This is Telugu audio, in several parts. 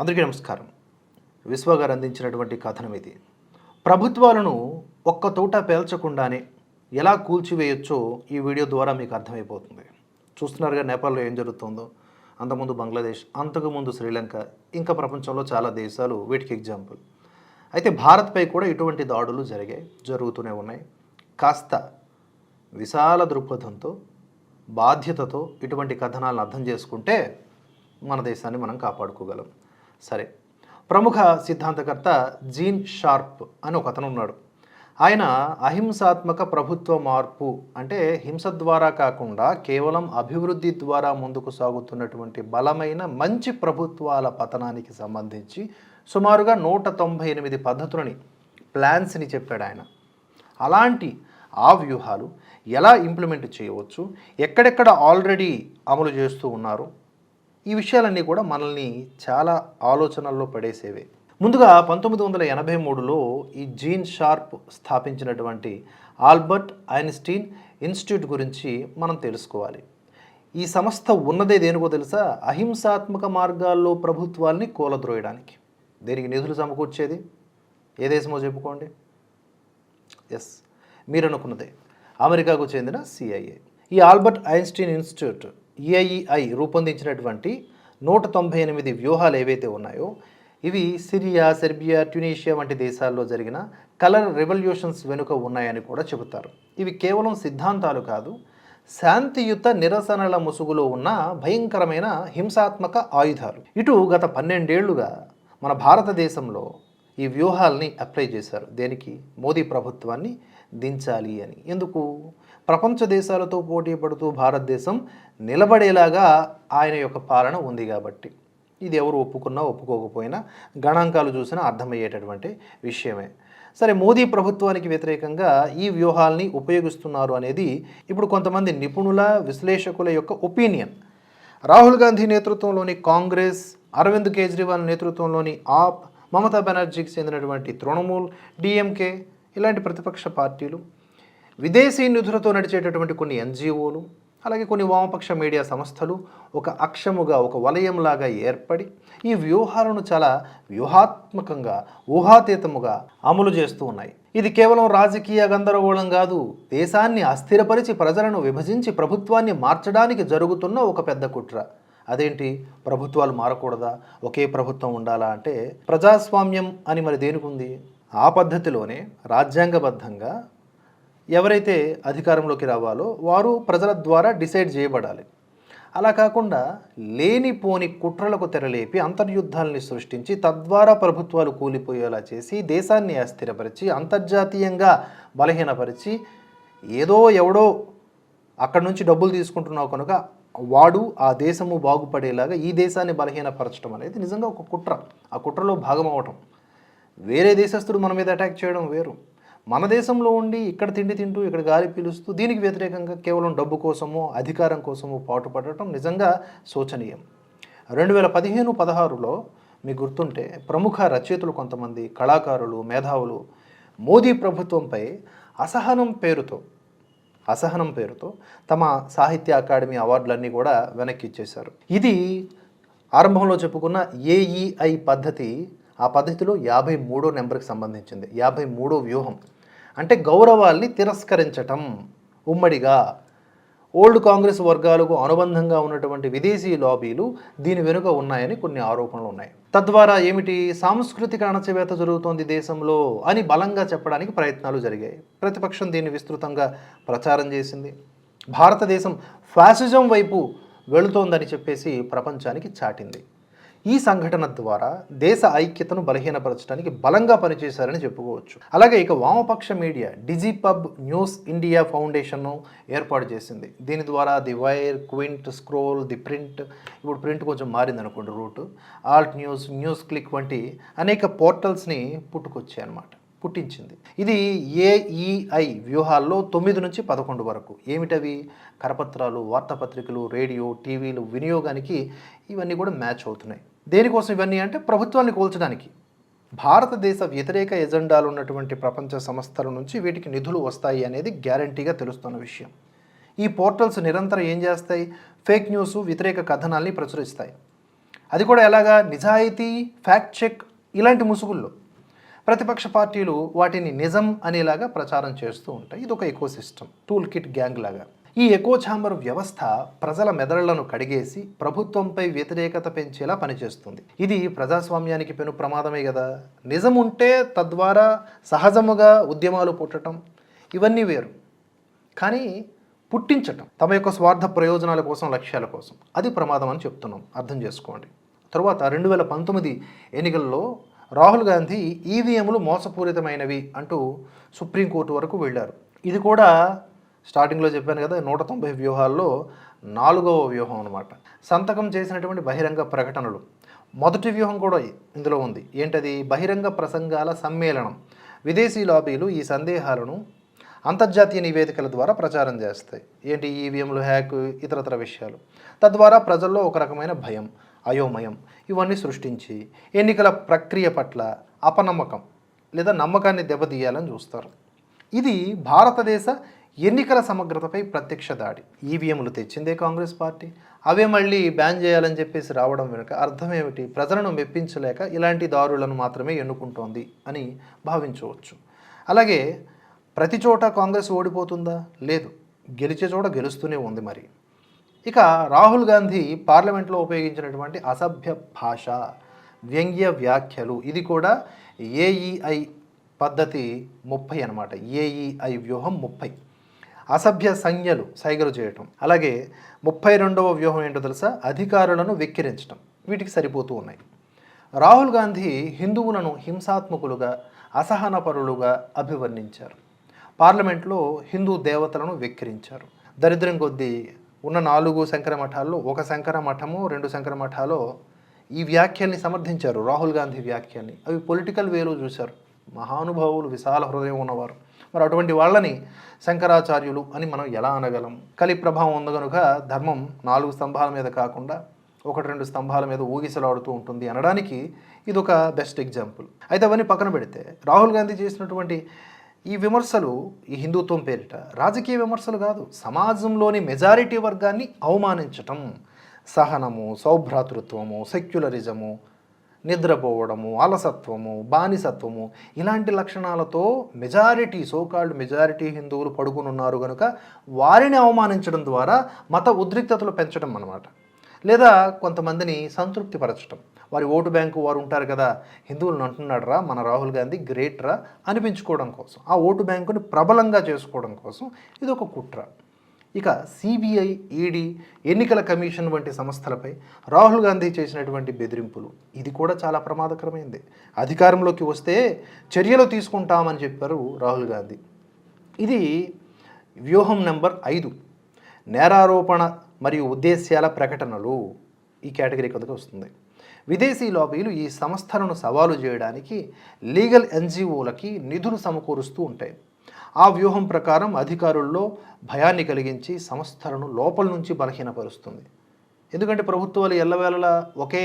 అందరికీ నమస్కారం. విశ్వ గారు అందించినటువంటి కథనం ఇది. ప్రభుత్వాలను ఒక్క తోట పేల్చకుండానే ఎలా కూల్చివేయొచ్చో ఈ వీడియో ద్వారా మీకు అర్థమైపోతుంది. చూస్తున్నారుగా నేపాల్లో ఏం జరుగుతుందో. అంతకుముందు బంగ్లాదేశ్ అంతకుముందు శ్రీలంక ఇంకా ప్రపంచంలో చాలా దేశాలు వీటికి ఎగ్జాంపుల్. అయితే భారత్పై కూడా ఇటువంటి దాడులు జరిగాయి జరుగుతూనే ఉన్నాయి. కాస్త విశాల దృక్పథంతో బాధ్యతతో ఇటువంటి కథనాలను అర్థం చేసుకుంటే మన దేశాన్ని మనం కాపాడుకోగలం. సరే. ప్రముఖ సిద్ధాంతకర్త జీన్ షార్ప్ అని ఒక అతను ఉన్నాడు. ఆయన అహింసాత్మక ప్రభుత్వ మార్పు అంటే హింస ద్వారా కాకుండా కేవలం అభివృద్ధి ద్వారా ముందుకు సాగుతున్నటువంటి బలమైన మంచి ప్రభుత్వాల పతనానికి సంబంధించి సుమారుగా నూట తొంభై ఎనిమిది పద్ధతులని ప్లాన్స్ని చెప్పాడు ఆయన. అలాంటి ఆ వ్యూహాలు ఎలా ఇంప్లిమెంట్ చేయవచ్చు? ఎక్కడెక్కడ ఆల్రెడీ అమలు చేస్తూ ఉన్నారు? ఈ విషయాలన్నీ కూడా మనల్ని చాలా ఆలోచనల్లో పడేసేవే. ముందుగా పంతొమ్మిది వందల ఎనభై మూడులో ఈ జీన్ షార్ప్ స్థాపించినటువంటి ఆల్బర్ట్ ఐన్స్టీన్ ఇన్స్టిట్యూట్ గురించి మనం తెలుసుకోవాలి. ఈ సంస్థ ఉన్నదే దేనికో తెలుసా? అహింసాత్మక మార్గాల్లో ప్రభుత్వాల్ని కూలద్రోయడానికి. దీనికి నిధులు సమకూర్చేది? ఏ దేశమో చెప్పుకోండి. ఎస్ మీరు అనుకున్నదే అమెరికాకు చెందిన సిఐఏ ఈ ఆల్బర్ట్ ఐన్స్టీన్ ఇన్స్టిట్యూట్ ఏఈఐ రూపొందించినటువంటి నూట తొంభై ఎనిమిది వ్యూహాలు ఏవైతే ఉన్నాయో ఇవి సిరియా సెర్బియా ట్యునీషియా వంటి దేశాల్లో జరిగిన కలర్ రెవల్యూషన్స్ వెనుక ఉన్నాయని కూడా చెబుతారు. ఇవి కేవలం సిద్ధాంతాలు కాదు శాంతియుత నిరసనల ముసుగులో ఉన్న భయంకరమైన హింసాత్మక ఆయుధాలు. ఇటు గత పన్నెండేళ్ళుగా మన భారతదేశంలో ఈ వ్యూహాల్ని అప్లై చేశారు. దేనికి? మోదీ ప్రభుత్వాన్ని దించాలి అని. ఎందుకు? ప్రపంచ దేశాలతో పోటీ పడుతూ భారతదేశం నిలబడేలాగా ఆయన యొక్క పాలన ఉంది కాబట్టి. ఇది ఎవరు ఒప్పుకున్నా ఒప్పుకోకపోయినా గణాంకాలు చూసినా అర్థమయ్యేటటువంటి విషయమే. సరే మోదీ ప్రభుత్వానికి వ్యతిరేకంగా ఈ వ్యూహాల్ని ఉపయోగిస్తున్నారు అనేది ఇప్పుడు కొంతమంది నిపుణుల విశ్లేషకుల యొక్క ఒపీనియన్. రాహుల్ గాంధీ నేతృత్వంలోని కాంగ్రెస్ అరవింద్ కేజ్రీవాల్ నేతృత్వంలోని ఆప్ మమతా బెనర్జీకి చెందినటువంటి తృణమూల్ డిఎంకే ఇలాంటి ప్రతిపక్ష పార్టీలు విదేశీ నిధులతో నడిచేటటువంటి కొన్ని ఎన్జిఓలు అలాగే కొన్ని వామపక్ష మీడియా సంస్థలు ఒక అక్షముగా ఒక వలయంలాగా ఏర్పడి ఈ వ్యూహాలను చాలా వ్యూహాత్మకంగా ఊహాతీతముగా అమలు చేస్తూ ఉన్నాయి. ఇది కేవలం రాజకీయ గందరగోళం కాదు దేశాన్ని అస్థిరపరిచి ప్రజలను విభజించి ప్రభుత్వాన్ని మార్చడానికి జరుగుతున్న ఒక పెద్ద కుట్ర. అదేంటి? ప్రభుత్వాలు మారకూడదా? ఒకే ప్రభుత్వం ఉండాలా అంటే ప్రజాస్వామ్యం అని మరి దేనికి ఉంది? ఆ పద్ధతిలోనే రాజ్యాంగబద్ధంగా ఎవరైతే అధికారంలోకి రావాలో వారు ప్రజల ద్వారా డిసైడ్ చేయబడాలి. అలా కాకుండా లేనిపోని కుట్రలకు తెరలేపి అంతర్యుద్ధాలని సృష్టించి తద్వారా ప్రభుత్వాలు కూలిపోయేలా చేసి దేశాన్ని అస్థిరపరిచి అంతర్జాతీయంగా బలహీనపరిచి ఏదో ఎవడో అక్కడి నుంచి డబ్బులు తీసుకుంటున్నావు కనుక వాడు ఆ దేశము బాగుపడేలాగా ఈ దేశాన్ని బలహీనపరచడం అనేది నిజంగా ఒక కుట్ర. ఆ కుట్రలో భాగం అవటం. వేరే దేశస్తుడు మన మీద అటాక్ చేయడం వేరు. మన దేశంలో ఉండి ఇక్కడ తిండి తింటూ ఇక్కడ గాలి పీలుస్తూ దీనికి వ్యతిరేకంగా కేవలం డబ్బు కోసమో అధికారం కోసమో పాటుపడటం నిజంగా శోచనీయం. రెండు వేల పదిహేను పదహారులో మీకు గుర్తుంటే ప్రముఖ రచయితలు కొంతమంది కళాకారులు మేధావులు మోదీ ప్రభుత్వంపై అసహనం పేరుతో అసహనం పేరుతో తమ సాహిత్య అకాడమీ అవార్డులన్నీ కూడా వెనక్కి ఇచ్చేశారు. ఇది ఆరంభంలో చెప్పుకున్న ఏఈఐ పద్ధతి ఆ పద్ధతిలో యాభై మూడో నెంబర్కి సంబంధించింది యాభై మూడో వ్యూహం. అంటే గౌరవాల్ని తిరస్కరించటం ఉమ్మడిగా. ఓల్డ్ కాంగ్రెస్ వర్గాలకు అనుబంధంగా ఉన్నటువంటి విదేశీ లాబీలు దీని వెనుక ఉన్నాయని కొన్ని ఆరోపణలు ఉన్నాయి. తద్వారా ఏమిటి? సాంస్కృతిక అణచివేత జరుగుతోంది దేశంలో అని బలంగా చెప్పడానికి ప్రయత్నాలు జరిగాయి. ప్రతిపక్షం దీన్ని విస్తృతంగా ప్రచారం చేసింది. భారతదేశం ఫ్యాసిజం వైపు వెళుతోందని చెప్పేసి ప్రపంచానికి చాటింది. ఈ సంఘటన ద్వారా దేశ ఐక్యతను బలహీనపరచడానికి బలంగా పనిచేశారని చెప్పుకోవచ్చు. అలాగే ఇక వామపక్ష మీడియా డిజిపబ్ న్యూస్ ఇండియా ఫౌండేషన్ను ఏర్పాటు చేసింది. దీని ద్వారా the Wire Quint Scroll the Print ఇప్పుడు ప్రింట్ కొంచెం మారింది అనుకోండి రూట్ ఆల్ట్ న్యూస్ న్యూస్ క్లిక్ వంటి అనేక పోర్టల్స్ని పుట్టుకొచ్చాయి అన్నమాట పుట్టించింది. ఇది ఏఈఐ వ్యూహాల్లో తొమ్మిది నుంచి పదకొండు వరకు. ఏమిటవి? కరపత్రాలు వార్తాపత్రికలు రేడియో టీవీలు వినియోగానికి ఇవన్నీ కూడా మ్యాచ్ అవుతున్నాయి. దేనికోసం ఇవన్నీ అంటే ప్రభుత్వాన్ని కూల్చడానికి. భారతదేశ వ్యతిరేక ఎజెండాలు ఉన్నటువంటి ప్రపంచ సంస్థల నుంచి వీటికి నిధులు వస్తాయి అనేది గ్యారంటీగా తెలుస్తున్న విషయం. ఈ పోర్టల్స్ నిరంతరం ఏం చేస్తాయి? ఫేక్ న్యూస్ వ్యతిరేక కథనాల్ని ప్రచురిస్తాయి. అది కూడా ఎలాగా? నిజాయితీ ఫ్యాక్ట్ చెక్ ఇలాంటి ముసుగుల్లో. ప్రతిపక్ష పార్టీలు వాటిని నిజం అనేలాగా ప్రచారం చేస్తూ ఉంటాయి. ఇది ఒక ecosystem toolkit gang లాగా. ఈ ఎకో ఛాంబర్ వ్యవస్థ ప్రజల మెదళ్ళను కడిగేసి ప్రభుత్వంపై వ్యతిరేకత పెంచేలా పనిచేస్తుంది. ఇది ప్రజాస్వామ్యానికి పెను ప్రమాదమే కదా నిజం ఉంటే తద్వారా సహజముగా ఉద్యమాలు పుట్టడం ఇవన్నీ వేరు. కానీ పుట్టించటం తమ యొక్క స్వార్థ ప్రయోజనాల కోసం లక్ష్యాల కోసం. అది ప్రమాదం అని చెప్తున్నాం. అర్థం చేసుకోండి. తరువాత రెండు వేల పంతొమ్మిది ఎన్నికల్లో రాహుల్ గాంధీ ఈవీఎంలు మోసపూరితమైనవి అంటూ సుప్రీంకోర్టు వరకు వెళ్ళారు. ఇది కూడా స్టార్టింగ్లో చెప్పాను కదా నూట తొంభై వ్యూహాల్లో నాలుగవ వ్యూహం అనమాట సంతకం చేసినటువంటి బహిరంగ ప్రకటనలు. మొదటి వ్యూహం కూడా ఇందులో ఉంది. ఏంటది? బహిరంగ ప్రసంగాల సమ్మేళనం. విదేశీ లాబీలు ఈ సందేహాలను అంతర్జాతీయ నివేదికల ద్వారా ప్రచారం చేస్తాయి. ఏంటి? ఈవీఎంలు హ్యాక్ ఇతరతర విషయాలు. తద్వారా ప్రజల్లో ఒక రకమైన భయం. అయోమయం. ఇవన్నీ సృష్టించి ఎన్నికల ప్రక్రియ పట్ల అపనమ్మకం లేదా నమ్మకాన్ని దెబ్బతీయాలని చూస్తారు. ఇది భారతదేశ ఎన్నికల సమగ్రతపై ప్రత్యక్ష దాడి. ఈవీఎంలు తెచ్చిందే కాంగ్రెస్ పార్టీ. అవే మళ్ళీ బ్యాన్ చేయాలని చెప్పేసి రావడం వెనుక అర్థం ఏమిటి? ప్రజలను మెప్పించలేక ఇలాంటి దారులను మాత్రమే ఎన్నుకుంటోంది అని భావించవచ్చు. అలాగే ప్రతి చోట కాంగ్రెస్ ఓడిపోతుందా? లేదు. గెలిచే చోట గెలుస్తూనే ఉంది మరి. ఇక రాహుల్ గాంధీ పార్లమెంట్లో ఉపయోగించినటువంటి అసభ్య భాష వ్యంగ్య వ్యాఖ్యలు. ఇది కూడా ఏఈఐ పద్ధతి ముప్పై అనమాట ఏఈఐ వ్యూహం ముప్పై. అసభ్య సంజ్ఞలు సైగలు చేయటం. అలాగే ముప్పై రెండవ వ్యూహం ఏంటో తెలుసా? అధికారులను వెక్కిరించడం వీటికి సరిపోతూ ఉన్నాయి. రాహుల్ గాంధీ హిందువులను హింసాత్మకులుగా అసహనపరులుగా అభివర్ణించారు. పార్లమెంట్లో హిందూ దేవతలను వెక్కిరించారు. దరిద్రం కొద్దీ ఉన్న నాలుగు శంకర మఠాల్లో ఒక శంకర మఠము రెండు శంకర మఠాలు ఈ వ్యాఖ్యల్ని సమర్థించారు రాహుల్ గాంధీ వ్యాఖ్యల్ని. అవి పొలిటికల్ వేలో చూశారు. మహానుభావులు విశాల హృదయం ఉన్నవారు. మరి అటువంటి వాళ్ళని శంకరాచార్యులు అని మనం ఎలా అనగలం? కలి ప్రభావం ఉంది కనుక ధర్మం నాలుగు స్తంభాల మీద కాకుండా ఒకటి రెండు స్తంభాల మీద ఊగిసలాడుతూ ఉంటుంది అనడానికి ఇది ఒక బెస్ట్ ఎగ్జాంపుల్ అయితే అవన్నీ పక్కన పెడితే రాహుల్ గాంధీ చేసినటువంటి ఈ విమర్శలు ఈ హిందుత్వం పేరిట రాజకీయ విమర్శలు కాదు సమాజంలోని మెజారిటీ వర్గాన్ని అవమానించటం. సహనము సౌభ్రాతృత్వము సెక్యులరిజము నిద్రపోవడము అలసత్వము బానిసత్వము ఇలాంటి లక్షణాలతో మెజారిటీ సోకాల్డ్ మెజారిటీ హిందువులు పడుకుని ఉన్నారు కనుక వారిని అవమానించడం ద్వారా మత ఉద్రిక్తతలు పెంచడం అన్నమాట. లేదా కొంతమందిని సంతృప్తిపరచడం వారి ఓటు బ్యాంకు వారు ఉంటారు కదా హిందువులను అంటున్నాడు రా మన రాహుల్ గాంధీ గ్రేట్ రా అనిపించుకోవడం కోసం ఆ ఓటు బ్యాంకుని ప్రబలంగా చేసుకోవడం కోసం ఇది ఒక కుట్ర. ఇక సిబిఐ ఈడీ ఎన్నికల కమిషన్ వంటి సంస్థలపై రాహుల్ గాంధీ చేసినటువంటి బెదిరింపులు ఇది కూడా చాలా ప్రమాదకరమైంది. అధికారంలోకి వస్తే చర్యలు తీసుకుంటామని చెప్పారు రాహుల్ గాంధీ. ఇది వ్యూహం నెంబర్ ఐదు. నేరారోపణ మరియు ఉద్దేశ్యాల ప్రకటనలు ఈ కేటగిరీ కిందకు వస్తుంది. విదేశీ లాబీలు ఈ సంస్థలను సవాలు చేయడానికి లీగల్ ఎన్జిఓలకి నిధులు సమకూరుస్తూ ఉంటాయి. ఆ వ్యూహం ప్రకారం అధికారుల్లో భయాన్ని కలిగించి సంస్థలను లోపల నుంచి బలహీనపరుస్తుంది. ఎందుకంటే ప్రభుత్వాలు ఎల్లవేళలా ఒకే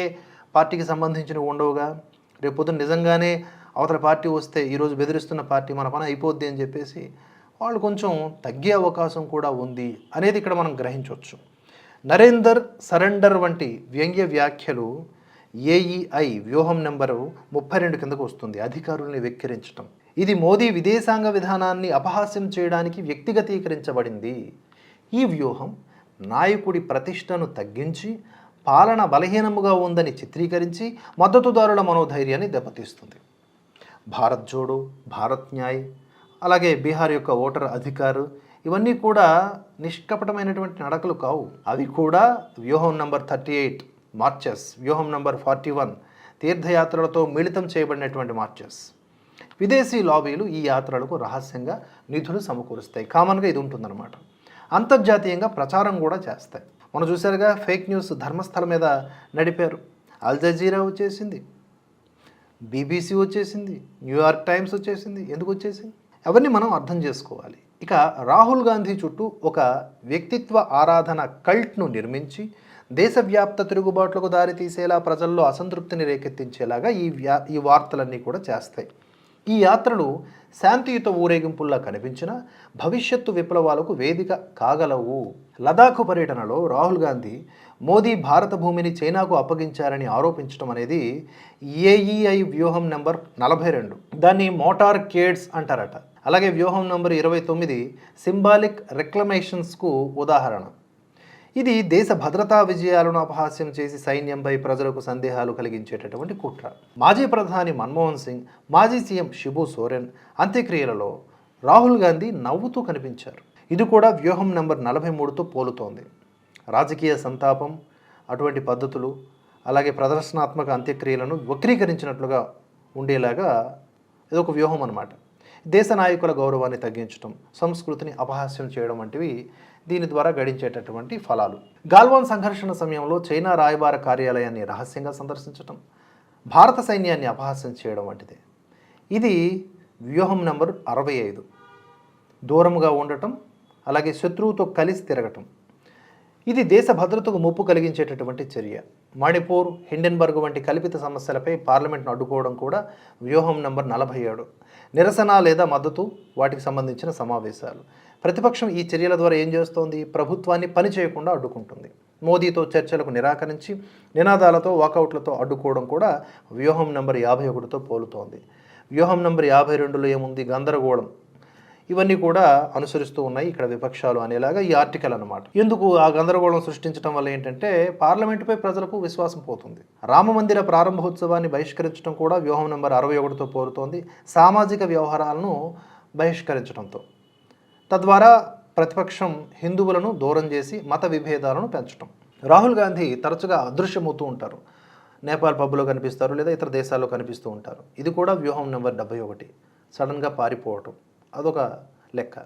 పార్టీకి సంబంధించినవి ఉండవుగా. రేపు పొద్దున్న నిజంగానే అవతల పార్టీ వస్తే ఈరోజు బెదిరిస్తున్న పార్టీ మన పని అయిపోద్ది అని చెప్పేసి వాళ్ళు కొంచెం తగ్గే అవకాశం కూడా ఉంది అనేది ఇక్కడ మనం గ్రహించవచ్చు. నరేందర్ సరెండర్ వంటి వ్యంగ్య వ్యాఖ్యలు ఏఈఐ వ్యూహం నెంబరు ముప్పై రెండు కిందకు వస్తుంది. అధికారుల్ని వెక్కిరించటం. ఇది మోదీ విదేశాంగ విధానాన్ని అపహాస్యం చేయడానికి వ్యక్తిగతీకరించబడింది. ఈ వ్యూహం నాయకుడి ప్రతిష్టను తగ్గించి పాలన బలహీనముగా ఉందని చిత్రీకరించి మద్దతుదారుల మనోధైర్యాన్ని దెబ్బతీస్తుంది. భారత్ జోడో భారత్ న్యాయ్ అలాగే బీహార్ యొక్క ఓటర్ అధికారు ఇవన్నీ కూడా నిష్కపటమైనటువంటి నడకలు కావు. అవి కూడా వ్యూహం నంబర్ థర్టీ ఎయిట్. మార్చెస్. వ్యూహం నంబర్ ఫార్టీ వన్. తీర్థయాత్రలతో మిళితం చేయబడినటువంటి మార్చెస్. విదేశీ లాబీలు ఈ యాత్రలకు రహస్యంగా నిధులు సమకూరుస్తాయి. కామన్గా ఇది ఉంటుందన్నమాట. అంతర్జాతీయంగా ప్రచారం కూడా చేస్తాయి. మనం చూసారుగా ఫేక్ న్యూస్ ధర్మస్థల మీద నడిపారు. అల్ జజీరా వచ్చేసింది. బీబీసీ వచ్చేసింది. న్యూయార్క్ టైమ్స్ వచ్చేసింది. ఎందుకు వచ్చేసింది? అవన్నీ మనం అర్థం చేసుకోవాలి? ఇక రాహుల్ గాంధీ చుట్టూ ఒక వ్యక్తిత్వ ఆరాధన కల్ట్ను నిర్మించి దేశవ్యాప్త తిరుగుబాట్లకు దారితీసేలా ప్రజల్లో అసంతృప్తిని రేకెత్తించేలాగా ఈ వ్యా ఈ వార్తలన్నీ కూడా చేస్తాయి. ఈ యాత్రలు శాంతియుత ఊరేగింపుల్లా కనిపించినా భవిష్యత్తు విప్లవాలకు వేదిక కాగలవు. లదాఖ్ పర్యటనలో రాహుల్ గాంధీ మోదీ భారత భూమిని చైనాకు అప్పగించారని ఆరోపించడం అనేది ఏఈఐ వ్యూహం నెంబర్ నలభై రెండు. దాన్ని మోటార్ కేడ్స్ అంటారట. అలాగే వ్యూహం నెంబర్ ఇరవై తొమ్మిది సింబాలిక్ రిక్లమేషన్స్కు ఉదాహరణ. ఇది దేశ భద్రతా విజయాలను అపహాస్యం చేసి సైన్యంపై ప్రజలకు సందేహాలు కలిగించేటటువంటి కుట్ర. మాజీ ప్రధాని మన్మోహన్ సింగ్ మాజీ సీఎం షిబు సోరెన్ అంత్యక్రియలలో రాహుల్ గాంధీ నవ్వుతూ కనిపించారు. ఇది కూడా వ్యూహం నెంబర్ నలభై మూడుతో పోలుతోంది. రాజకీయ సంతాపం అటువంటి పద్ధతులు అలాగే ప్రదర్శనాత్మక అంత్యక్రియలను వక్రీకరించినట్లుగా ఉండేలాగా ఇదొక వ్యూహం అన్నమాట. దేశ నాయకుల గౌరవాన్ని తగ్గించడం సంస్కృతిని అపహాస్యం చేయడం వంటివి దీని ద్వారా గడించేటటువంటి ఫలాలు. గాల్వాన్ సంఘర్షణ సమయంలో చైనా రాయబార కార్యాలయాన్ని రహస్యంగా సందర్శించడం భారత సైన్యాన్ని అపహాస్యం చేయడం వంటిదే. ఇది వ్యూహం నెంబర్ అరవై ఐదు. దూరంగా ఉండటం అలాగే శత్రువుతో కలిసి తిరగటం. ఇది దేశ భద్రతకు ముప్పు కలిగించేటటువంటి చర్య. మణిపూర్ హిండెన్బర్గ్ వంటి కల్పిత సమస్యలపై పార్లమెంట్ను అడ్డుకోవడం కూడా వ్యూహం నంబర్ నలభై ఏడు. నిరసన లేదా మద్దతు వాటికి సంబంధించిన సమావేశాలు. ప్రతిపక్షం ఈ చర్యల ద్వారా ఏం చేస్తోంది? ప్రభుత్వాన్ని పని చేయకుండా అడ్డుకుంటుంది. మోదీతో చర్చలకు నిరాకరించి నినాదాలతో వాకౌట్లతో అడ్డుకోవడం కూడా వ్యూహం నంబర్ యాభై ఒకటితో పోలుతోంది. వ్యూహం నంబర్ యాభై రెండులో ఏముంది? గందరగోళం. ఇవన్నీ కూడా అనుసరిస్తూ ఉన్నాయి ఇక్కడ విపక్షాలు అనేలాగా ఈ ఆర్టికల్ అన్నమాట. ఎందుకు ఆ గందరగోళం సృష్టించడం వల్ల ఏంటంటే పార్లమెంటుపై ప్రజలకు విశ్వాసం పోతుంది. రామమందిర ప్రారంభోత్సవాన్ని బహిష్కరించడం కూడా వ్యూహం నెంబర్ అరవై ఒకటితో పోరుతోంది సామాజిక వ్యవహారాలను బహిష్కరించడంతో తద్వారా ప్రతిపక్షం హిందువులను దూరం చేసి మత విభేదాలను పెంచడం రాహుల్ గాంధీ తరచుగా అదృశ్యమవుతూ ఉంటారు. నేపాల్ పబ్లో కనిపిస్తారు లేదా ఇతర దేశాల్లో కనిపిస్తూ ఉంటారు. ఇది కూడా వ్యూహం నెంబర్ డెబ్బై ఒకటి. సడన్గా పారిపోవటం. అదొక లెక్క.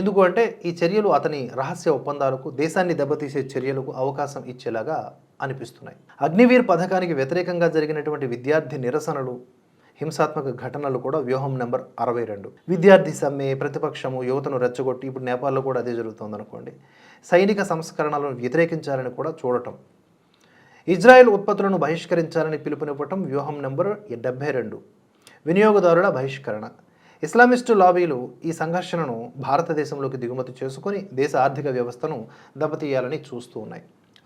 ఎందుకు అంటే ఈ చర్యలు అతని రహస్య ఒప్పందాలకు దేశాన్ని దెబ్బతీసే చర్యలకు అవకాశం ఇచ్చేలాగా అనిపిస్తున్నాయి. అగ్నివీర్ పథకానికి వ్యతిరేకంగా జరిగినటువంటి విద్యార్థి నిరసనలు హింసాత్మక ఘటనలు కూడా వ్యూహం నెంబర్ అరవై రెండు. విద్యార్థి సమ్మె ప్రతిపక్షము యువతను రెచ్చగొట్టి ఇప్పుడు నేపాల్లో కూడా అదే జరుగుతుంది అనుకోండి సైనిక సంస్కరణలను వ్యతిరేకించాలని కూడా చూడటం ఇజ్రాయెల్ ఉత్పత్తులను బహిష్కరించాలని పిలుపునివ్వటం వ్యూహం నెంబర్ డెబ్బై రెండు. వినియోగదారుల బహిష్కరణ ఇస్లామిస్టు లాబీలు ఈ సంఘర్షణను భారతదేశంలోకి దిగుమతి చేసుకొని దేశ ఆర్థిక వ్యవస్థను దెబ్బతీయాలని చూస్తూ ఉన్నాయి.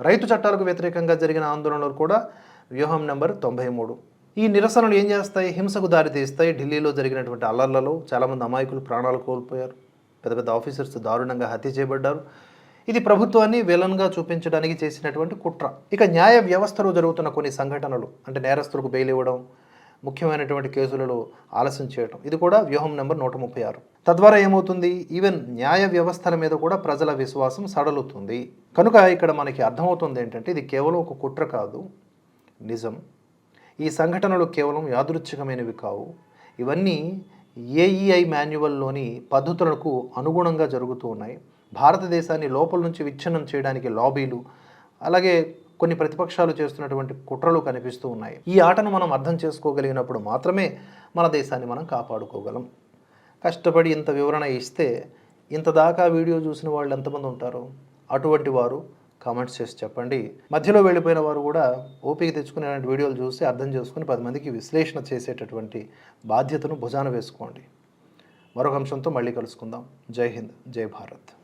రైతు చట్టాలకు వ్యతిరేకంగా జరిగిన ఆందోళనలు కూడా వ్యూహం నెంబర్ తొంభై మూడు. ఈ నిరసనలు ఏం చేస్తాయి? హింసకు దారితీస్తాయి. ఢిల్లీలో జరిగినటువంటి అల్లర్లలో చాలామంది అమాయకులు ప్రాణాలు కోల్పోయారు. పెద్ద పెద్ద ఆఫీసర్స్ దారుణంగా హత్య చేయబడ్డారు. ఇది ప్రభుత్వాన్ని విలన్గా చూపించడానికి చేసినటువంటి కుట్ర. ఇక న్యాయ వ్యవస్థలో జరుగుతున్న కొన్ని సంఘటనలు అంటే నేరస్తులకు బెయిల్ ఇవ్వడం ముఖ్యమైనటువంటి కేసులలో ఆలస్యం చేయడం ఇది కూడా వ్యూహం నెంబర్ నూట ముప్పై ఆరు. తద్వారా ఏమవుతుంది? ఈవెన్ న్యాయ వ్యవస్థల మీద కూడా ప్రజల విశ్వాసం సడలుతుంది. కనుక ఇక్కడ మనకి అర్థమవుతుంది ఏంటంటే ఇది కేవలం ఒక కుట్ర కాదు. నిజం. ఈ సంఘటనలు కేవలం యాదృచ్ఛికమైనవి కావు. ఇవన్నీ ఏఈఐ మాన్యువల్లోని పద్ధతులకు అనుగుణంగా జరుగుతూ ఉన్నాయి. భారతదేశాన్ని లోపల నుంచి విచ్ఛిన్నం చేయడానికి లాబీలు అలాగే కొన్ని ప్రతిపక్షాలు చేస్తున్నటువంటి కుట్రలు కనిపిస్తూ ఉన్నాయి. ఈ ఆటను మనం అర్థం చేసుకోగలిగినప్పుడు మాత్రమే మన దేశాన్ని మనం కాపాడుకోగలం. కష్టపడి ఇంత వివరణ ఇస్తే ఇంత దాకా వీడియో చూసిన వాళ్ళు ఎంతమంది ఉంటారు? అటువంటి వారు కామెంట్స్ చేసి చెప్పండి. మధ్యలో వెళ్ళిపోయిన వారు కూడా ఓపిక తెచ్చుకునే వీడియోలు చూసి అర్థం చేసుకుని పది మందికి విశ్లేషణ చేసేటటువంటి బాధ్యతను భుజాన వేసుకోండి. మరొక అంశంతో మళ్ళీ కలుసుకుందాం. జై హింద్ జై భారత్.